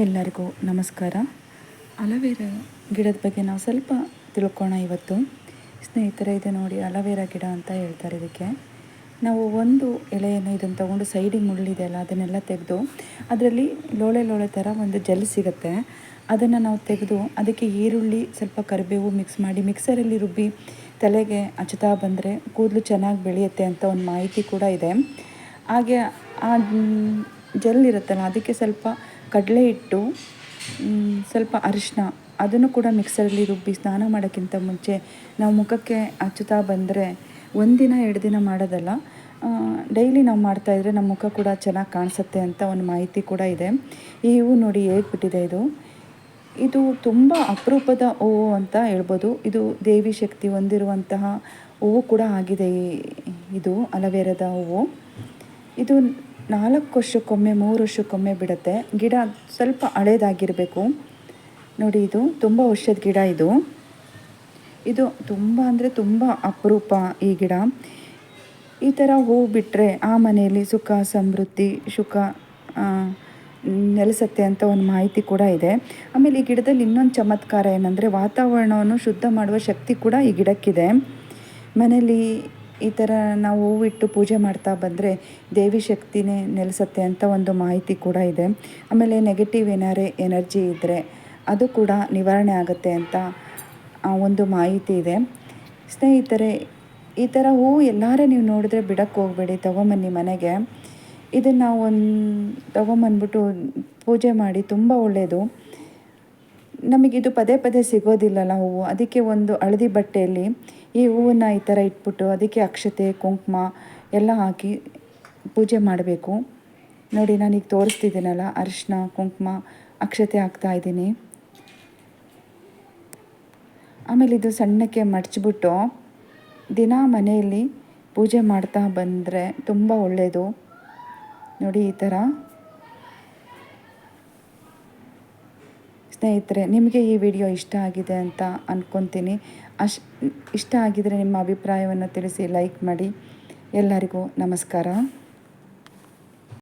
ಎಲ್ಲರಿಗೂ ನಮಸ್ಕಾರ. ಅಲವೇರ ಗಿಡದ ಬಗ್ಗೆ ನಾವು ಸ್ವಲ್ಪ ತಿಳ್ಕೊಳ್ಳೋಣ ಇವತ್ತು. ಸ್ನೇಹಿತರೆ, ಇದೆ ನೋಡಿ ಅಲವೇರ ಗಿಡ ಅಂತ ಹೇಳ್ತಾರೆ ಇದಕ್ಕೆ. ನಾವು ಒಂದು ಎಲೆಯನ್ನು ಇದನ್ನು ತೊಗೊಂಡು ಸೈಡಿಗೆ ಮುಳ್ಳಿದೆ ಅಲ್ಲ, ಅದನ್ನೆಲ್ಲ ತೆಗೆದು ಅದರಲ್ಲಿ ಲೋಳೆ ಲೋಳೆ ಥರ ಒಂದು ಜೆಲ್ ಸಿಗುತ್ತೆ. ಅದನ್ನು ನಾವು ತೆಗೆದು ಅದಕ್ಕೆ ಈರುಳ್ಳಿ, ಸ್ವಲ್ಪ ಕರಿಬೇವು ಮಿಕ್ಸ್ ಮಾಡಿ ಮಿಕ್ಸರಲ್ಲಿ ರುಬ್ಬಿ ತಲೆಗೆ ಹಚ್ತಾ ಬಂದರೆ ಕೂದಲು ಚೆನ್ನಾಗಿ ಬೆಳೆಯುತ್ತೆ ಅಂತ ಒಂದು ಮಾಹಿತಿ ಕೂಡ ಇದೆ. ಹಾಗೆ ಆ ಜೆಲ್ ಇರುತ್ತಲ್ಲ, ಅದಕ್ಕೆ ಸ್ವಲ್ಪ ಕಡಲೆ ಹಿಟ್ಟು ಸ್ವಲ್ಪ ಅರಿಶಿನ ಅದನ್ನು ಕೂಡ ಮಿಕ್ಸರಲ್ಲಿ ರುಬ್ಬಿ ಸ್ನಾನ ಮಾಡೋಕ್ಕಿಂತ ಮುಂಚೆ ನಾವು ಮುಖಕ್ಕೆ ಹಚ್ಚುತ್ತಾ ಬಂದರೆ ಒಂದಿನ ಎರಡು ದಿನ ಮಾಡೋದಲ್ಲ. ಡೈಲಿ ನಾವು ಮಾಡ್ತಾಯಿದ್ರೆ ನಮ್ಮ ಮುಖ ಕೂಡ ಚೆನ್ನಾಗಿ ಕಾಣಿಸುತ್ತೆ ಅಂತ ಒಂದು ಮಾಹಿತಿ ಕೂಡ ಇದೆ. ಈ ಹೂವು ನೋಡಿ ಹೇಗೆ ಬಿಟ್ಟಿದೆ ಇದು? ಇದು ತುಂಬ ಅಪರೂಪದ ಹೂವು ಅಂತ ಹೇಳ್ಬೋದು. ಇದು ದೇವಿ ಶಕ್ತಿ ಹೊಂದಿರುವಂತಹ ಹೂವು ಕೂಡ ಆಗಿದೆ ಇದು ಅಲವೇರದ ಹೂವು. ಇದು ನಾಲ್ಕು ವರ್ಷಕ್ಕೊಮ್ಮೆ, ಮೂರು ವರ್ಷಕ್ಕೊಮ್ಮೆ ಬಿಡುತ್ತೆ. ಗಿಡ ಸ್ವಲ್ಪ ಹಳೇದಾಗಿರಬೇಕು. ನೋಡಿ, ಇದು ತುಂಬ ವರ್ಷದ ಗಿಡ ಇದು. ಇದು ತುಂಬ ಅಂದರೆ ತುಂಬ ಅಪರೂಪ ಈ ಗಿಡ. ಈ ಥರ ಹೂವು ಬಿಟ್ಟರೆ ಆ ಮನೆಯಲ್ಲಿ ಸುಖ, ಸಮೃದ್ಧಿ, ಸುಖ ನೆಲೆಸತ್ತೆ ಅಂತ ಒಂದು ಮಾಹಿತಿ ಕೂಡ ಇದೆ. ಆಮೇಲೆ ಈ ಗಿಡದಲ್ಲಿ ಇನ್ನೊಂದು ಚಮತ್ಕಾರ ಏನಂದರೆ ವಾತಾವರಣವನ್ನು ಶುದ್ಧ ಮಾಡುವ ಶಕ್ತಿ ಕೂಡ ಈ ಗಿಡಕ್ಕಿದೆ. ಮನೇಲಿ ಈ ಥರ ನಾವು ಹೂವಿಟ್ಟು ಪೂಜೆ ಮಾಡ್ತಾ ಬಂದರೆ ದೇವಿ ಶಕ್ತಿನೇ ನೆಲೆಸತ್ತೆ ಅಂತ ಒಂದು ಮಾಹಿತಿ ಕೂಡ ಇದೆ. ಆಮೇಲೆ ನೆಗೆಟಿವ್ ಏನಾರೇ ಎನರ್ಜಿ ಇದ್ದರೆ ಅದು ಕೂಡ ನಿವಾರಣೆ ಆಗುತ್ತೆ ಅಂತ ಒಂದು ಮಾಹಿತಿ ಇದೆ. ಸ್ನೇಹಿತರೆ, ಈ ಥರ ಹೂವು ಎಲ್ಲಾರೇ ನೀವು ನೋಡಿದ್ರೆ ಬಿಡಕ್ಕೆ ಹೋಗಬೇಡಿ ತೊಗೊಂಬನ್ನಿ ಮನೆಗೆ. ಇದನ್ನು ಒಂದು ತೊಗೊಂಬಂದ್ಬಿಟ್ಟು ಪೂಜೆ ಮಾಡಿ ತುಂಬ ಒಳ್ಳೆಯದು ನಮಗಿದು ಪದೇ ಪದೇ ಸಿಗೋದಿಲ್ಲಲ್ಲ ಹೂವು. ಅದಕ್ಕೆ ಒಂದು ಹಳದಿ ಬಟ್ಟೆಯಲ್ಲಿ ಈ ಹೂವನ್ನು ಈ ಥರ ಇಟ್ಬಿಟ್ಟು ಅದಕ್ಕೆ ಅಕ್ಷತೆ, ಕುಂಕುಮ ಎಲ್ಲ ಹಾಕಿ ಪೂಜೆ ಮಾಡಬೇಕು. ನೋಡಿ ನಾನೀಗ ತೋರಿಸ್ತಿದ್ದೀನಲ್ಲ ಅರಿಶಿನ ಕುಂಕುಮ ಅಕ್ಷತೆ ಹಾಕ್ತಾ ಇದ್ದೀನಿ. ಆಮೇಲೆ ಇದು ಸಣ್ಣಕ್ಕೆ ಮಡಚಿಬಿಟ್ಟು ದಿನ ಮನೆಯಲ್ಲಿ ಪೂಜೆ ಮಾಡ್ತಾ ಬಂದರೆ ತುಂಬ ಒಳ್ಳೆಯದು ನೋಡಿ, ಈ ಥರ. ಸ್ನೇಹಿತರೆ, ನಿಮಗೆ ಈ ವಿಡಿಯೋ ಇಷ್ಟ ಆಗಿದೆ ಅಂತ ಅಂದ್ಕೊತೀನಿ ಅಶ್, ಇಷ್ಟ ಆಗಿದರೆ ನಿಮ್ಮ ಅಭಿಪ್ರಾಯವನ್ನು ತಿಳಿಸಿ ಲೈಕ್ ಮಾಡಿ. ಎಲ್ಲರಿಗೂ ನಮಸ್ಕಾರ.